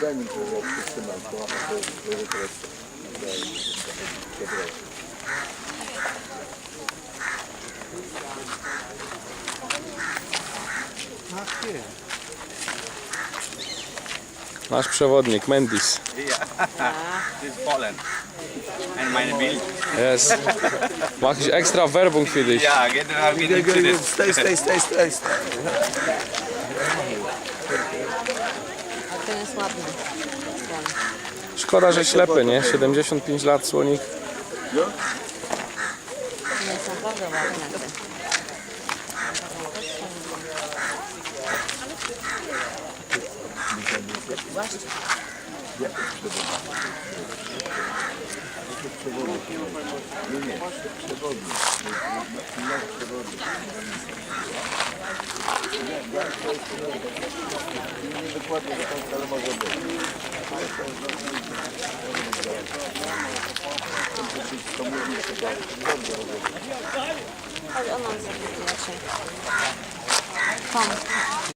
Daj mi to, to. Nasz przewodnik, Mendis. This is Poland. And meine Bild. Jest. Ma jakiś ekstra Werbung für dich. Ja, general Good, geht good. this. Stay, stay, stay, stay. stay. Ten jest ładny. Szkoda, że ślepy, nie? 75 lat słonik. Ten jest naprawdę ładny. Ten. Właśnie. Nie dokładnie do końca, ale może być. To mówi się tak, dobrze robię. Ale ona jest inaczej. Tam.